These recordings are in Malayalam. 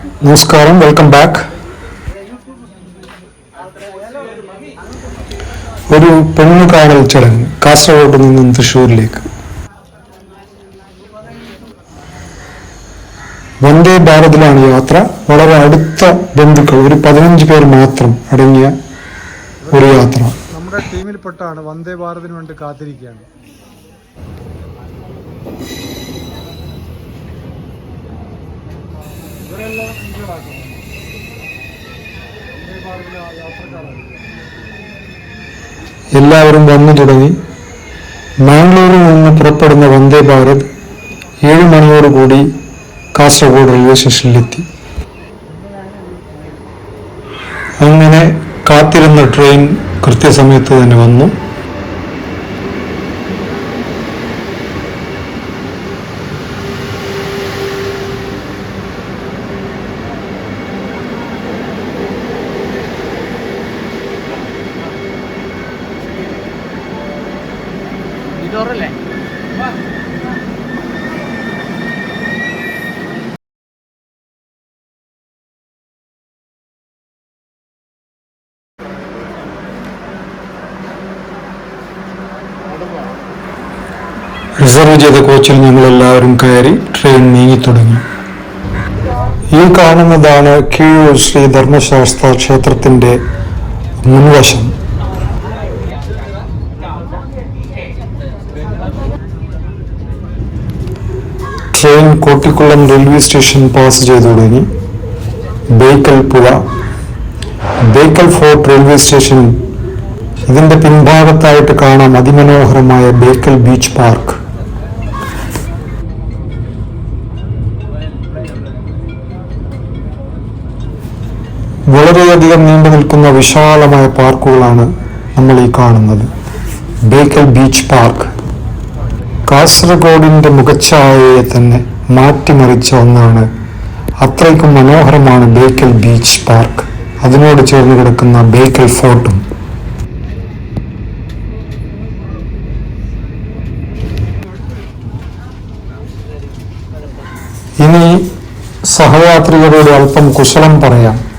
നമസ്കാരം വെൽക്കം ബാക്ക് ഒരു പെണ്ണു കാണൽ ചടങ്ങ് കാസർഗോഡ് നിന്നും തൃശ്ശൂരിലേക്ക്. വന്ദേ ഭാരതിലാണ് യാത്ര. വളരെ അടുത്ത ബന്ധുക്കൾ ഒരു പതിനഞ്ച് പേർ മാത്രം അടങ്ങിയ ഒരു യാത്ര. നമ്മുടെ ടീമിൽപ്പെട്ടാണ് വന്ദേ ഭാരതിന് വേണ്ടി കാത്തിരിക്കുകയാണ്. എല്ലാവരും വന്നു തുടങ്ങി. മാംഗ്ലൂരിൽ നിന്ന് പുറപ്പെടുന്ന വന്ദേ ഭാരത് ഏഴ് മണിയോടുകൂടി കാസർഗോഡ് റെയിൽവേ സ്റ്റേഷനിലെത്തി അങ്ങനെ കാത്തിരുന്ന ട്രെയിൻ കൃത്യസമയത്ത് തന്നെ വന്നു. റിസർവ് ചെയ്ത കോച്ചിൽ ഞങ്ങൾ എല്ലാവരും കയറി ട്രെയിൻ നീങ്ങി തുടങ്ങി. ഈ കാണുന്നതാണ് കീഴൂർ ശ്രീ ധർമ്മശാസ്ത്ര ക്ഷേത്രത്തിന്റെ മുൻവശം. Train Kottikulam railway station pass ചെയ്തു തുടങ്ങി. ബേക്കൽ പുഴ. Bekal fort railway station. ഇതിന്റെ പിൻഭാഗത്തായിട്ട് കാണാം അതിമനോഹരമായ ബേക്കൽ ബീച്ച് പാർക്ക്. വളരെയധികം നീണ്ടു നിൽക്കുന്ന വിശാലമായ പാർക്കുകളാണ് നമ്മൾ ഈ കാണുന്നത്. Bekal beach park. കാസർഗോഡിന്റെ മുഖച്ഛായയെ തന്നെ മാറ്റിമറിച്ച ഒന്നാണ്. അത്രയ്ക്കും മനോഹരമാണ് ബേക്കൽ ബീച്ച് പാർക്ക്. അതിനോട് ചേർന്ന് കിടക്കുന്ന ബേക്കൽ ഫോർട്ടും. ഇനി സഹയാത്രികരോട് അല്പം കുശലം പറയാം.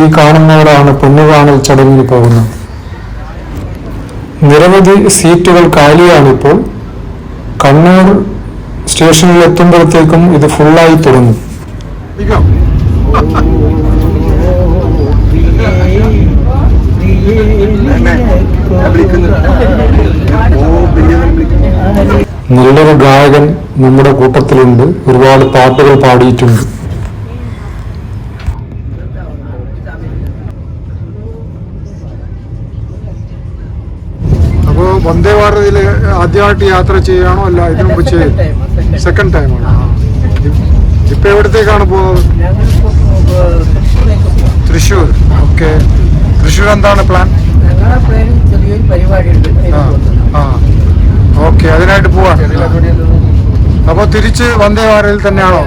ഈ കാണുന്നവരാണ് പൊന്നുകാണൽ ചടങ്ങിന് പോകുന്നത്. നിരവധി സീറ്റുകൾ കാലിയാണിപ്പോൾ കണ്ണൂർ സ്റ്റേഷനിൽ എത്തുമ്പോഴത്തേക്കും ഇത് ഫുള്ളായി തുടങ്ങും. നല്ലൊരു ഗായകൻ നമ്മുടെ കൂട്ടത്തിലുണ്ട്. ഒരുപാട് പാട്ടുകൾ പാടിയിട്ടുണ്ട് അപ്പോൾ ഭാരതിൽ ആദ്യമായിട്ട് യാത്ര ചെയ്യുകയാണോ അല്ല ഇതിനു മുമ്പ് ചെയ്യും സെക്കൻഡ് ടൈമാണ് ഇപ്പൊ എവിടത്തേക്കാണ് പോകുന്നത് തൃശ്ശൂർ. ഓക്കെ. തൃശ്ശൂർ എന്താണ് പ്ലാൻ? ആ ഓക്കെ അതിനായിട്ട് പോവാ. അപ്പോൾ തിരിച്ച് വന്ദേ ഭാരതിൽ തന്നെയാണോ.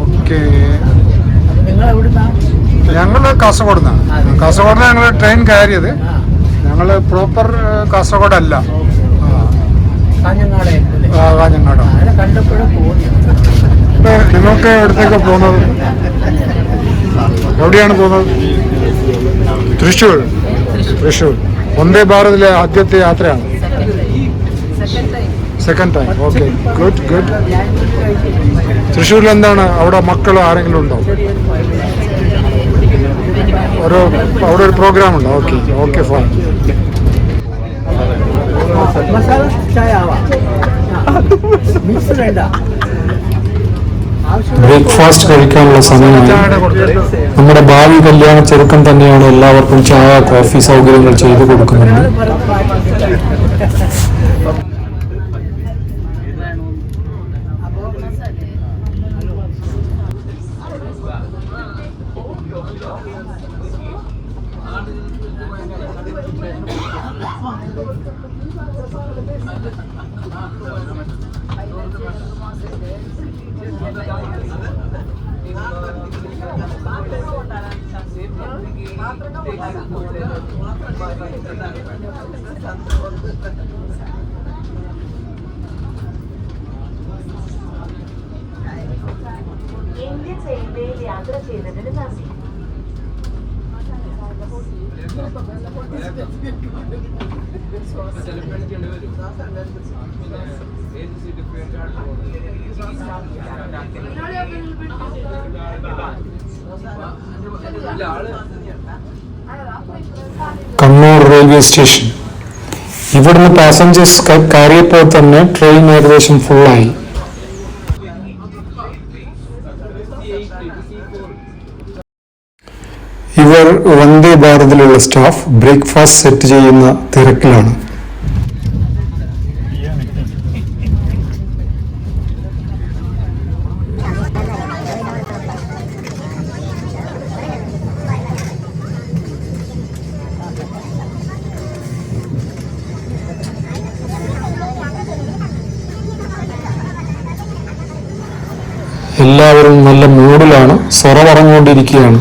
ഓക്കെ. ഞങ്ങൾ ഞങ്ങൾ കാസർഗോഡ് നിന്നാണ് കാസർഗോഡ് ഞങ്ങൾ ട്രെയിൻ കയറിയത്. ഞങ്ങൾ പ്രോപ്പർ കാസർഗോഡ് അല്ല ആ കാഞ്ഞങ്ങാടായിരിക്കും ആ, കാഞ്ഞങ്ങാട്. നിങ്ങൾക്ക് എവിടത്തേക്ക് പോകുന്നത്? എവിടെയാണ് പോകുന്നത്? തൃശ്ശൂർ. തൃശ്ശൂർ. വന്ദേ ഭാരതിലെ ആദ്യത്തെ യാത്രയാണ്. Second time okay good good തൃശ്ശൂരിൽ എന്താണ് അവിടെ മക്കൾ ആരെങ്കിലും ഉണ്ടോ? ഒരു അവിടെ ഒരു പ്രോഗ്രാം ഉണ്ടോ? ഓക്കെ ഓക്കെ ഫൈൻ മസാല ചായ ആവാം. മിക്സ് വേണ്ട. ബ്രേക്ക്ഫാസ്റ്റ് കഴിക്കാനുള്ള സമയമാണ് നമ്മുടെ ഭാവി കല്യാണ ചെറുക്കം തന്നെയാണ് എല്ലാവർക്കും ചായ കോഫി സൗകര്യങ്ങൾ ചെയ്തു കൊടുക്കുന്നുണ്ട് ഇന്ത്യ ചെന്നൈയിൽ യാത്ര ചെയ്തതിന് നന്ദി. നിങ്ങളെ കണ്ണൂർ റെയിൽവേ സ്റ്റേഷൻ ഇവിടുന്ന് പാസഞ്ചേഴ്സ് കയറിയപ്പോൾ തന്നെ ട്രെയിൻ ഏകദേശം ഫുള്ളായി ഇവർ വന്ദേ ഭാരതിലുള്ള സ്റ്റാഫ് ബ്രേക്ക്ഫാസ്റ്റ് സെറ്റ് ചെയ്യുന്ന തിരക്കിലാണ്. മൂഡിലാണ് സൊറ പറഞ്ഞുകൊണ്ടിരിക്കുകയാണ്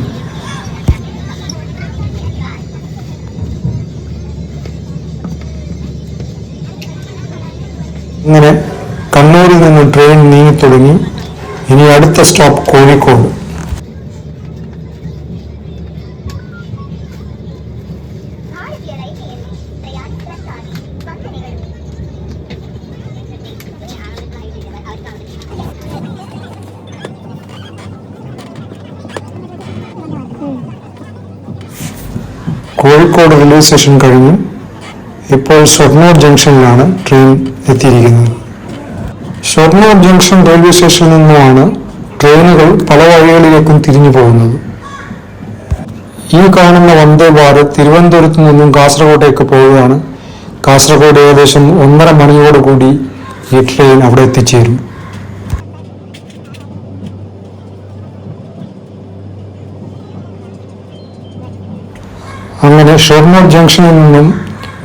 ഇങ്ങനെ കണ്ണൂരിൽ നിന്ന് ട്രെയിൻ നീങ്ങി തുടങ്ങി. ഇനി അടുത്ത സ്റ്റോപ്പ് കോഴിക്കോട്. റെയിൽവേ സ്റ്റേഷൻ കഴിഞ്ഞു ഇപ്പോൾ ഷൊർണൂർ ജംഗ്ഷനിലാണ് ട്രെയിൻ എത്തിയിരിക്കുന്നത്. ഷൊർണൂർ ജംഗ്ഷൻ റെയിൽവേ സ്റ്റേഷനിൽ നിന്നുമാണ് ട്രെയിനുകൾ പല വഴികളിലേക്കും തിരിഞ്ഞു പോകുന്നത്. ഈ കാണുന്ന വന്ദേ ഭാരത് തിരുവനന്തപുരത്തു നിന്നും കാസർഗോഡേക്ക് പോവുകയാണ്. കാസർഗോഡ് ഏകദേശം ഒന്നര മണിയോടുകൂടി ഈ ട്രെയിൻ അവിടെ എത്തിച്ചേരും. ഷൊർണൂർ ജംഗ്ഷനിൽ നിന്നും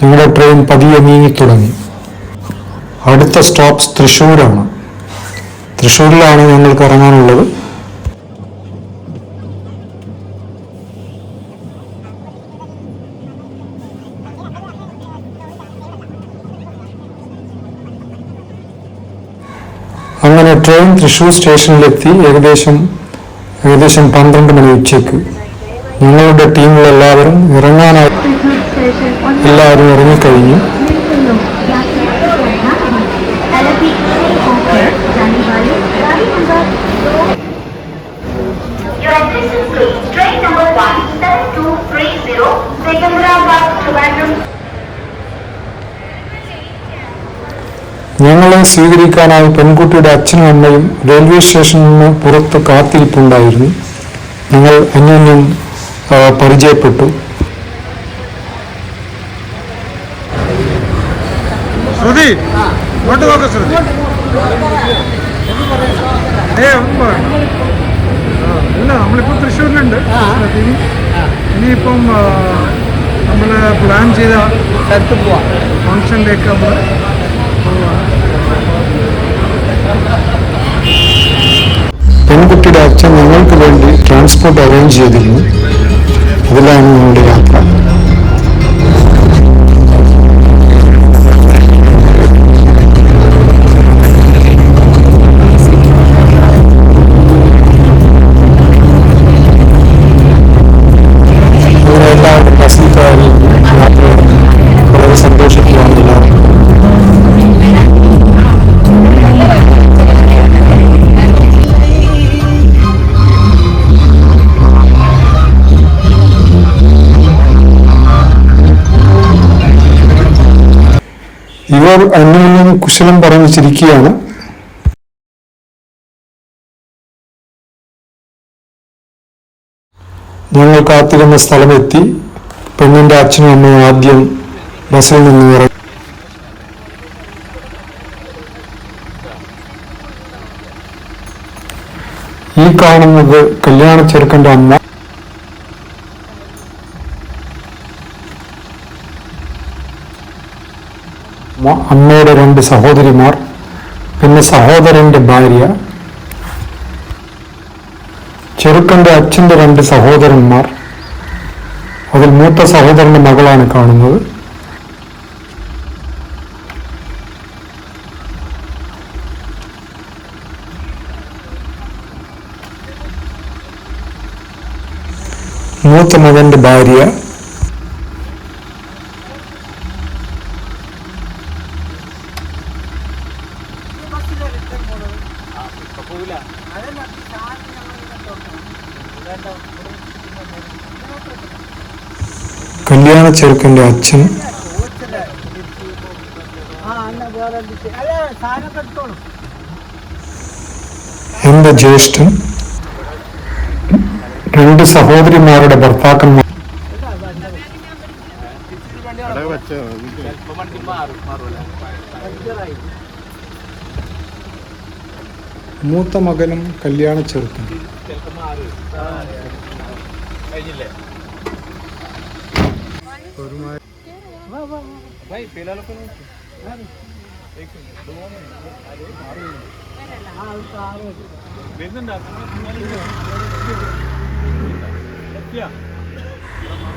ഞങ്ങളുടെ ട്രെയിൻ പതിയെ നീങ്ങിത്തുടങ്ങി അടുത്ത സ്റ്റോപ്പ് തൃശ്ശൂരാണ്. തൃശ്ശൂരിലാണ് ഞങ്ങൾക്ക് ഇറങ്ങാനുള്ളത്. അങ്ങനെ ട്രെയിൻ തൃശ്ശൂർ സ്റ്റേഷനിലെത്തി ഏകദേശം ഏകദേശം പന്ത്രണ്ട് മണി ഉച്ചയ്ക്ക്. ഞങ്ങളുടെ ടീമിലെല്ലാവരും ഇറങ്ങാനായി എല്ലാവരും ഇറങ്ങിക്കഴിഞ്ഞു Your attention please. Train number 17230, Secunderabad, Trivandrum. ഞങ്ങളെ സ്വീകരിക്കാനായി പെൺകുട്ടിയുടെ അച്ഛനും അമ്മയും റെയിൽവേ സ്റ്റേഷനിൽ നിന്ന് പുറത്ത് കാത്തിരിപ്പുണ്ടായിരുന്നു ഞങ്ങൾ അന്യോന്യം പരിചയപ്പെട്ടു. ശ്രുതി ഇങ്ങോട്ട് നോക്ക് ശ്രുതി. ഏ ഒന്നും പറയണ്ട ആ, ഇല്ല നമ്മളിപ്പോൾ തൃശ്ശൂരിലുണ്ട്. ഇനി ഇനിയിപ്പം നമ്മൾ പ്ലാൻ ചെയ്ത സ്ഥലത്ത് പോവാം. ഫംഗ്ഷനിലേക്ക് നമ്മൾ പെൺകുട്ടിയുടെ അച്ഛൻ ഞങ്ങൾക്ക് വേണ്ടി ട്രാൻസ്പോർട്ട് അറേഞ്ച് ചെയ്തിരുന്നു. അതിലാണ് ഞങ്ങളുടെ ഇവർ അന്യോന്യം കുശലം പറഞ്ഞു ചിരിക്കുകയാണ്. ഞങ്ങൾ കാത്തിരുന്ന സ്ഥലമെത്തി. പെണ്ണിന്റെ അച്ഛനും അമ്മയും ആദ്യം ബസ്സിൽ നിന്ന് ഇറങ്ങി. ഈ കാണുന്നത് കല്യാണ ചെറുക്കന്റെ അമ്മ. അമ്മയുടെ രണ്ട് സഹോദരിമാർ പിന്നെ സഹോദരന്റെ ഭാര്യ ചെറുക്കന്റെ അച്ഛന്റെ രണ്ട് സഹോദരന്മാർ. അതിൽ മൂത്ത സഹോദരന്റെ മകളാണ് കാണുന്നത്. മൂത്ത മകന്റെ ഭാര്യ ചെറുക്കന്റെ അച്ഛൻ. എന്റെ ജ്യേഷ്ഠൻ. രണ്ട് സഹോദരിമാരുടെ ഭർത്താക്കന്മാർ. മൂത്ത മകനും കല്യാണ ചെറുക്കൻ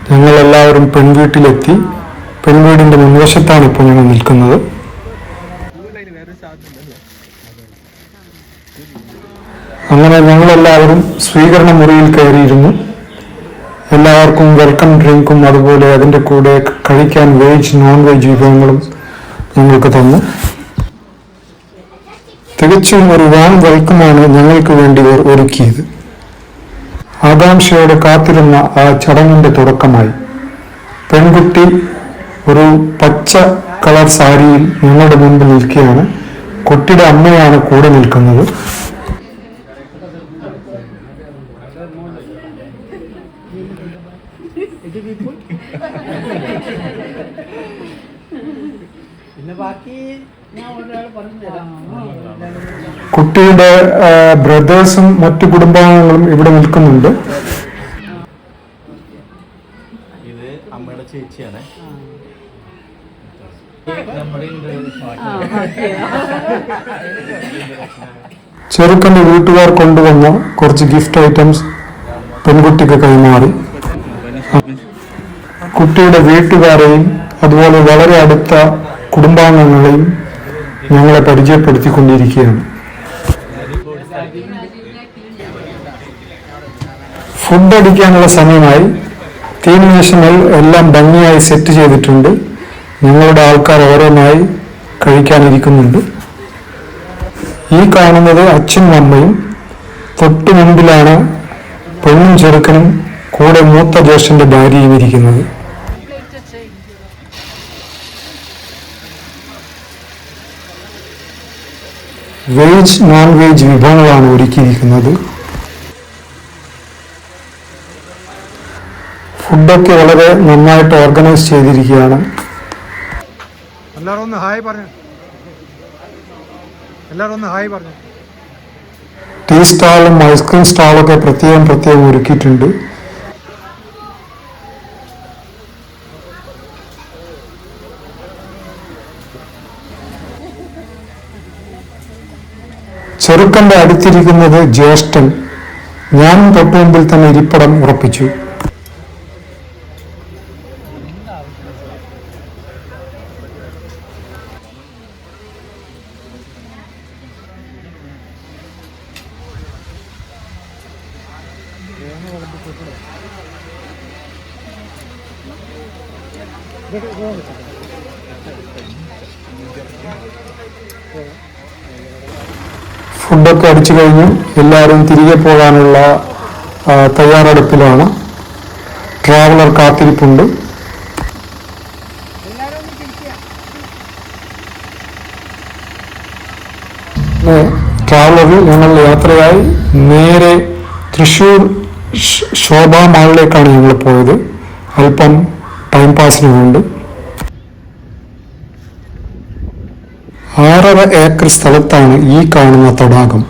ഞങ്ങളെല്ലാവരും പെൺവീട്ടിലെത്തി പെൺവീടിന്റെ മുൻവശത്താണ് ഇപ്പോൾ ഞങ്ങൾ നിൽക്കുന്നത്. അങ്ങനെ ഞങ്ങളെല്ലാവരും സ്വീകരണ മുറിയിൽ കയറിയിരുന്നു. എല്ലാവർക്കും വെൽക്കം ഡ്രിങ്കും അതുപോലെ അതിന്റെ കൂടെ കഴിക്കാൻ വെജ് നോൺ വെജ് വിഭവങ്ങളും ഞങ്ങൾക്ക് തന്നു. തികച്ചും ഒരു വാൻ വെൽക്കമാണ് ഞങ്ങൾക്ക് വേണ്ടി ഒരുക്കിയത്. ആകാംക്ഷയോടെ കാത്തിരുന്ന ആ ചടങ്ങിന്റെ തുടക്കമായി. പെൺകുട്ടി ഒരു പച്ച കളർ സാരിയിൽ ഞങ്ങളുടെ മുൻപിൽ നിൽക്കുകയാണ്. കുട്ടിയുടെ അമ്മയാണ് കൂടെ നിൽക്കുന്നത് പിന്നെ ബാക്കി ഞാൻ ഒരാൾ പറഞ്ഞു തരാം കുട്ടിയുടെ ബ്രദേഴ്സും മറ്റു കുടുംബാംഗങ്ങളും ഇവിടെ നിൽക്കുന്നുണ്ട്. ഇത് അമ്മയുടെ ചേച്ചിയാണ്. ചെറുക്കന്റെ വീട്ടുകാർ കൊണ്ടുവന്ന കുറച്ച് ഗിഫ്റ്റ് ഐറ്റംസ് പെൺകുട്ടിക്ക് കൈമാറി. കുട്ടിയുടെ വീട്ടുകാരെയും അതുപോലെ വളരെ അടുത്ത കുടുംബാംഗങ്ങളെയും ഞങ്ങളെ പരിചയപ്പെടുത്തിക്കൊണ്ടിരിക്കുകയാണ്. ഫുഡ് അടിക്കാനുള്ള സമയമായി തീൻമേശങ്ങൾ എല്ലാം ഭംഗിയായി സെറ്റ് ചെയ്തിട്ടുണ്ട്. ഞങ്ങളുടെ ആൾക്കാർ ഓരോന്നായി കഴിക്കാനിരിക്കുന്നുണ്ട്. ഈ കാണുന്നത് അച്ഛനും അമ്മയും തൊട്ടു മുൻപിലാണ് പെണ്ണും ചെറുക്കനും കൂടെ മൂത്ത ജ്യേഷ്ഠന്റെ ഭാര്യയും ഇരിക്കുന്നത്. വെജ് നോൺ വെജ് വിഭവങ്ങളാണ് ഒരുക്കിയിരിക്കുന്നത്. ഫുഡൊക്കെ വളരെ നന്നായിട്ട് ഓർഗനൈസ് ചെയ്തിരിക്കുകയാണ്. എല്ലാവരും ഒന്ന് ഹായ് പറഞ്ഞു. എല്ലാവരും ഒന്ന് ഹായ് പറഞ്ഞു. ടീ സ്റ്റാളും ഐസ്ക്രീം സ്റ്റാളൊക്കെ പ്രത്യേകം പ്രത്യേകം ഒരുക്കിയിട്ടുണ്ട്. ചെറുക്കന്റെ അടുത്തിരിക്കുന്നത് ജ്യേഷ്ഠൻ. ഞാനും തൊട്ടുമുമ്പിൽ തന്നെ ഇരിപ്പടം ഉറപ്പിച്ചു. ഫുഡൊക്കെ അടിച്ചു കഴിഞ്ഞു എല്ലാവരും തിരികെ പോകാനുള്ള തയ്യാറെടുപ്പിലാണ്. ട്രാവലർ കാത്തിരിപ്പുണ്ട്. ട്രാവലറിൽ ഞങ്ങൾ യാത്രയായി. നേരെ തൃശ്ശൂർ ശോഭാ മാളിലേക്കാണ് ഞങ്ങൾ പോയത്. അല്പം ടൈം പാസിന് വേണ്ടി ആറര ഏക്കർ സ്ഥലത്താണ് ഈ കാണുന്ന തടാകം.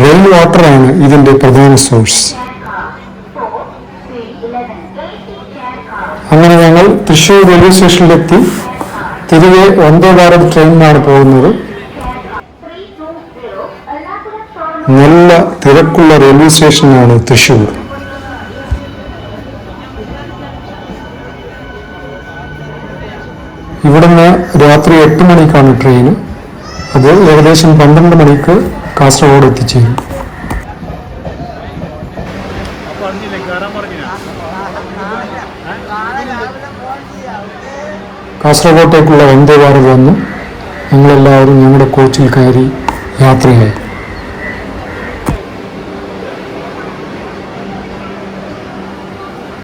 റെയിൻ വാട്ടറാണ് ഇതിന്റെ പ്രധാന സോഴ്സ് അങ്ങനെ ഞങ്ങൾ തൃശ്ശൂർ റെയിൽവേ സ്റ്റേഷനിലെത്തി തിരികെ വന്ദേ ഭാരത് ട്രെയിനിലാണ് പോകുന്നത്. നല്ല തിരക്കുള്ള റെയിൽവേ സ്റ്റേഷനാണ് തൃശ്ശൂർ. ഇവിടുന്ന് രാത്രി എട്ട് മണിക്കാണ് ട്രെയിൻ അത് ഏകദേശം പന്ത്രണ്ട് മണിക്ക് കാസർഗോഡ് എത്തിച്ചേരും. കാസർഗോട്ടേക്കുള്ള വന്ദേ ഭാരത് വന്നു ഞങ്ങളെല്ലാവരും ഞങ്ങളുടെ കോച്ചിൽ കയറി യാത്രയായി.